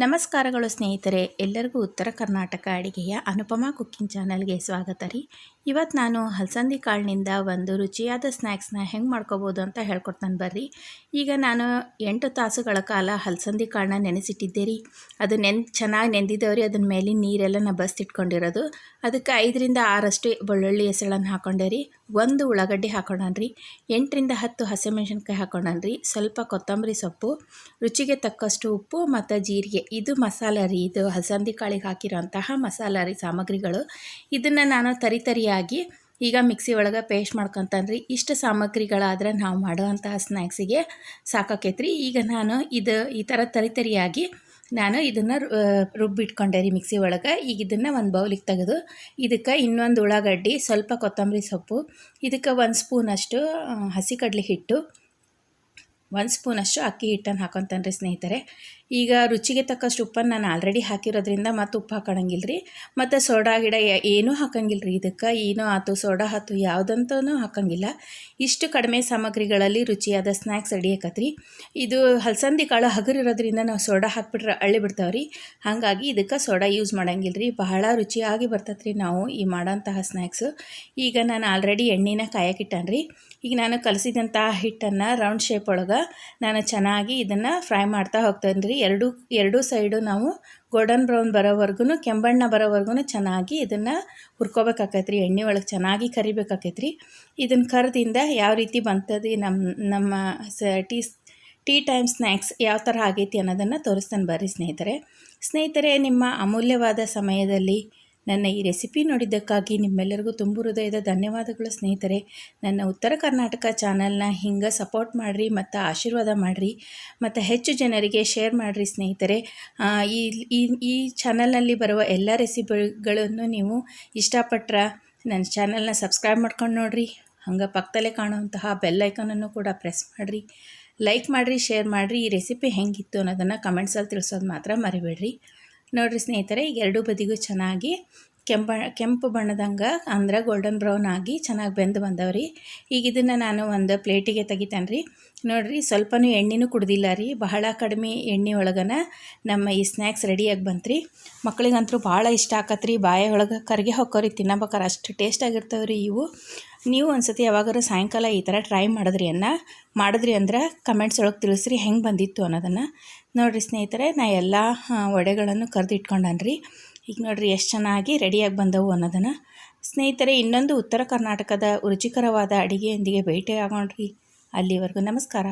ನಮಸ್ಕಾರಗಳು ಸ್ನೇಹಿತರೆ. ಎಲ್ಲರಿಗೂ ಉತ್ತರ ಕರ್ನಾಟಕ ಅಡಿಗೆಯ ಅನುಪಮಾ ಕುಕ್ಕಿಂಗ್ ಚಾನಲ್ಗೆ ಸ್ವಾಗತ ರೀ. ಇವತ್ತು ನಾನು ಹಲಸಂದಿ ಕಾಳಿನಿಂದ ಒಂದು ರುಚಿಯಾದ ಸ್ನ್ಯಾಕ್ಸ್ನ ಹೆಂಗೆ ಮಾಡ್ಕೋಬೋದು ಅಂತ ಹೇಳ್ಕೊಡ್ತಾನೆ ಬರ್ರಿ. ಈಗ ನಾನು ಎಂಟು ತಾಸುಗಳ ಕಾಲ ಹಲಸಂದಿ ಕಾಳನ್ನ ನೆನೆಸಿಟ್ಟಿದ್ದೆ ರೀ ಅದು ನೆನ್ ಚೆನ್ನಾಗಿ ನೆಂದಿದ್ದವ್ರಿ ಅದನ್ನ ಮೇಲಿನ ನೀರೆಲ್ಲ ನಾ ಬಸ್ತಿಟ್ಕೊಂಡಿರೋದು. ಅದಕ್ಕೆ ಐದರಿಂದ ಆರಷ್ಟು ಬೆಳ್ಳುಳ್ಳಿ ಹೆಸಳನ್ನು ಹಾಕೊಂಡೆ ರೀ ಒಂದು ಉಳ್ಳಾಗಡ್ಡಿ ರೀ ಎಂಟರಿಂದ ಹತ್ತು ಹಸಿಮೆಣ್ಸಿನ್ಕಾಯಿ ರೀ ಸ್ವಲ್ಪ ಕೊತ್ತಂಬರಿ ಸೊಪ್ಪು, ರುಚಿಗೆ ತಕ್ಕಷ್ಟು ಉಪ್ಪು ಮತ್ತು ಜೀರಿಗೆ. ಇದು ಮಸಾಲೆ ರೀ. ಇದು ಹಲಸಂದಿ ಕಾಳಿಗೆ ಹಾಕಿರೋಂತಹ ಮಸಾಲ ರೀ ಸಾಮಗ್ರಿಗಳು. ಇದನ್ನು ನಾನು ತರಿ ತರಿಯಾಗಿ ಈಗ ಮಿಕ್ಸಿ ಒಳಗೆ ಪೇಸ್ಟ್ ಮಾಡ್ಕೊತಾನ್ರಿ ಇಷ್ಟು ಸಾಮಗ್ರಿಗಳಾದ್ರೆ ನಾವು ಮಾಡುವಂತಹ ಸ್ನ್ಯಾಕ್ಸಿಗೆ ಸಾಕಾಕೈತ್ರಿ. ಈಗ ನಾನು ಇದು, ಈ ಥರ ತರಿ ತರಿಯಾಗಿ ನಾನು ಇದನ್ನು ರುಬ್ಬಿಟ್ಕೊಂಡೆ ರೀ ಮಿಕ್ಸಿ ಒಳಗೆ. ಈಗ ಇದನ್ನು ಒಂದು ಬೌಲಿಗೆ ತೆಗೆದು ಇದಕ್ಕೆ ಇನ್ನೊಂದು ಉಳ್ಳಾಗಡ್ಡಿ, ಸ್ವಲ್ಪ ಕೊತ್ತಂಬರಿ ಸೊಪ್ಪು, ಇದಕ್ಕೆ ಒಂದು ಸ್ಪೂನಷ್ಟು ಹಸಿ ಕಡಲೆ ಹಿಟ್ಟು, ಒಂದು ಸ್ಪೂನಷ್ಟು ಅಕ್ಕಿ ಹಿಟ್ಟನ್ನು ಹಾಕೊತಾನೆ ಸ್ನೇಹಿತರೆ. ಈಗ ರುಚಿಗೆ ತಕ್ಕಷ್ಟು ಉಪ್ಪನ್ನು ನಾನು ಆಲ್ರೆಡಿ ಹಾಕಿರೋದ್ರಿಂದ ಮತ್ತು ಉಪ್ಪು ಹಾಕೊಳಂಗಿಲ್ಲ ರೀ ಮತ್ತು ಸೋಡಾ ಗಿಡ ಏನೂ ಹಾಕಂಗಿಲ್ಲ ರೀ ಇದಕ್ಕೆ. ಏನೂ ಆತು, ಸೋಡಾ ಆತು ಯಾವುದಂತೂ ಹಾಕಂಗಿಲ್ಲ. ಇಷ್ಟು ಕಡಿಮೆ ಸಾಮಗ್ರಿಗಳಲ್ಲಿ ರುಚಿಯಾದ ಸ್ನ್ಯಾಕ್ಸ್ ರೆಡಿ ಆಕತ್ರಿ. ಇದು ಹಲಸಂದಿ ಕಾಳು ಹಗುರಿರೋದ್ರಿಂದ ನಾವು ಸೋಡಾ ಹಾಕ್ಬಿಟ್ರೆ ಅಳ್ಳಿ ಬಿಡ್ತಾವೆ ರೀ ಹಾಗಾಗಿ ಇದಕ್ಕೆ ಸೋಡಾ ಯೂಸ್ ಮಾಡಂಗಿಲ್ಲ ರೀ ಬಹಳ ರುಚಿಯಾಗಿ ಬರ್ತತ್ರಿ ನಾವು ಈ ಮಾಡೋಂತಹ ಸ್ನ್ಯಾಕ್ಸು ಈಗ ನಾನು ಆಲ್ರೆಡಿ ಎಣ್ಣೆನ ಕಾಯಕ್ಕಿಟ್ಟನ್ರಿ. ಈಗ ನಾನು ಕಲಸಿದಂಥ ಹಿಟ್ಟನ್ನು ರೌಂಡ್ ಶೇಪ್ ಒಳಗೆ ನಾನು ಚೆನ್ನಾಗಿ ಇದನ್ನು ಫ್ರೈ ಮಾಡ್ತಾ ಹೋಗ್ತೇನೆ ರೀ ಎರಡು, ಎರಡೂ ಸೈಡು ನಾವು ಗೋಲ್ಡನ್ ಬ್ರೌನ್ ಬರೋವರೆಗೂ ಕೆಂಬಣ್ಣ ಬರೋವರೆಗೂ ಚೆನ್ನಾಗಿ ಇದನ್ನು ಹುರ್ಕೋಬೇಕಾಕೈತ್ರಿ, ಎಣ್ಣೆ ಒಳಗೆ ಚೆನ್ನಾಗಿ ಕರಿಬೇಕಾಕೈತೆ ರೀ ಇದನ್ನು ಕರೆದಿಂದ ಯಾವ ರೀತಿ ಬಂತದೆ ನಮ್ಮ ನಮ್ಮ ಟೀ ಟೀ ಟೈಮ್ ಸ್ನ್ಯಾಕ್ಸ್ ಯಾವ ಥರ ಆಗೈತಿ ಅನ್ನೋದನ್ನು ತೋರಿಸ್ತಾನೆ ಬರ್ರಿ ಸ್ನೇಹಿತರೆ. ಸ್ನೇಹಿತರೆ, ನಿಮ್ಮ ಅಮೂಲ್ಯವಾದ ಸಮಯದಲ್ಲಿ ನನ್ನ ಈ ರೆಸಿಪಿ ನೋಡಿದ್ದಕ್ಕಾಗಿ ನಿಮ್ಮೆಲ್ಲರಿಗೂ ತುಂಬ ಹೃದಯದ ಧನ್ಯವಾದಗಳು ಸ್ನೇಹಿತರೆ. ನನ್ನ ಉತ್ತರ ಕರ್ನಾಟಕ ಚಾನಲ್ನ ಹಿಂಗೆ ಸಪೋರ್ಟ್ ಮಾಡಿರಿ ಮತ್ತು ಆಶೀರ್ವಾದ ಮಾಡಿರಿ ಮತ್ತು ಹೆಚ್ಚು ಜನರಿಗೆ ಶೇರ್ ಮಾಡಿರಿ ಸ್ನೇಹಿತರೆ. ಈ ಈ ಚಾನಲ್ನಲ್ಲಿ ಬರುವ ಎಲ್ಲ ರೆಸಿಪಿಗಳನ್ನು ನೀವು ಇಷ್ಟಪಟ್ಟರೆ ನನ್ನ ಚಾನಲ್ನ ಸಬ್ಸ್ಕ್ರೈಬ್ ಮಾಡ್ಕೊಂಡು ನೋಡಿರಿ. ಹಂಗೆ ಪಕ್ಕದಲ್ಲೇ ಕಾಣುವಂತಹ ಬೆಲ್ ಐಕನನ್ನು ಕೂಡ ಪ್ರೆಸ್ ಮಾಡಿರಿ. ಲೈಕ್ ಮಾಡಿರಿ, ಶೇರ್ ಮಾಡಿರಿ. ಈ ರೆಸಿಪಿ ಹೆಂಗಿತ್ತು ಅನ್ನೋದನ್ನು ಕಮೆಂಟ್ಸಲ್ಲಿ ತಿಳಿಸೋದು ಮಾತ್ರ ಮರಿಬೇಡ್ರಿ. ನೋಡಿರಿ ಸ್ನೇಹಿತರೆ ಈಗ ಎರಡೂ ಬದಿಗೂ ಚೆನ್ನಾಗಿ ಕೆಂಪ, ಕೆಂಪು ಬಣ್ಣದಂಗೆ ಅಂದ್ರೆ ಗೋಲ್ಡನ್ ಬ್ರೌನ್ ಆಗಿ ಚೆನ್ನಾಗಿ ಬೆಂದು ಬಂದವ್ರಿ. ಈಗ ಇದನ್ನು ನಾನು ಒಂದು ಪ್ಲೇಟಿಗೆ ತೆಗಿತೇನೆ ರೀ ನೋಡಿರಿ, ಸ್ವಲ್ಪನೂ ಎಣ್ಣೆನೂ ಕುಡ್ದಿಲ್ಲ ರೀ. ಬಹಳ ಕಡಿಮೆ ಎಣ್ಣೆ ಒಳಗನ ನಮ್ಮ ಈ ಸ್ನ್ಯಾಕ್ಸ್ ರೆಡಿಯಾಗಿ ಬಂತು ರೀ ಮಕ್ಳಿಗಂತೂ ಭಾಳ ಇಷ್ಟ ಆಕತ್ರಿ. ಬಾಯ ಒಳಗೆ ಕರ್ಗೆ ಹೊಕ್ಕೋರಿ, ತಿನ್ನಬೇಕಾರೆ. ಅಷ್ಟು ಟೇಸ್ಟಾಗಿರ್ತವೆ ರೀ ಇವು. ನೀವು ಒಂದ್ಸತಿ ಯಾವಾಗಾರು ಸಾಯಂಕಾಲ ಈ ಥರ ಟ್ರೈ ಮಾಡಿದ್ರಿ ಅನ್ನ. ಮಾಡಿದ್ರಿ ಅಂದ್ರೆ ಕಮೆಂಟ್ಸ್ ಒಳಗೆ ತಿಳಿಸ್ರಿ, ಹೆಂಗೆ ಬಂದಿತ್ತು ಅನ್ನೋದನ್ನು. ನೋಡಿರಿ ಸ್ನೇಹಿತರೆ, ನಾ ಎಲ್ಲ ವಡೆಗಳನ್ನು ಕರೆದು ಇಟ್ಕೊಂಡನ್ರಿ ಈಗ ನೋಡ್ರಿ ಎಷ್ಟು ಚೆನ್ನಾಗಿ ರೆಡಿಯಾಗಿ ಬಂದವು ಅನ್ನೋದನ್ನು. ಸ್ನೇಹಿತರೆ, ಇನ್ನೊಂದು ಉತ್ತರ ಕರ್ನಾಟಕದ ರುಚಿಕರವಾದ ಅಡುಗೆಯೊಂದಿಗೆ ಭೇಟಿ ಆಗೋಣ್ರಿ ಅಲ್ಲಿವರೆಗೂ ನಮಸ್ಕಾರ.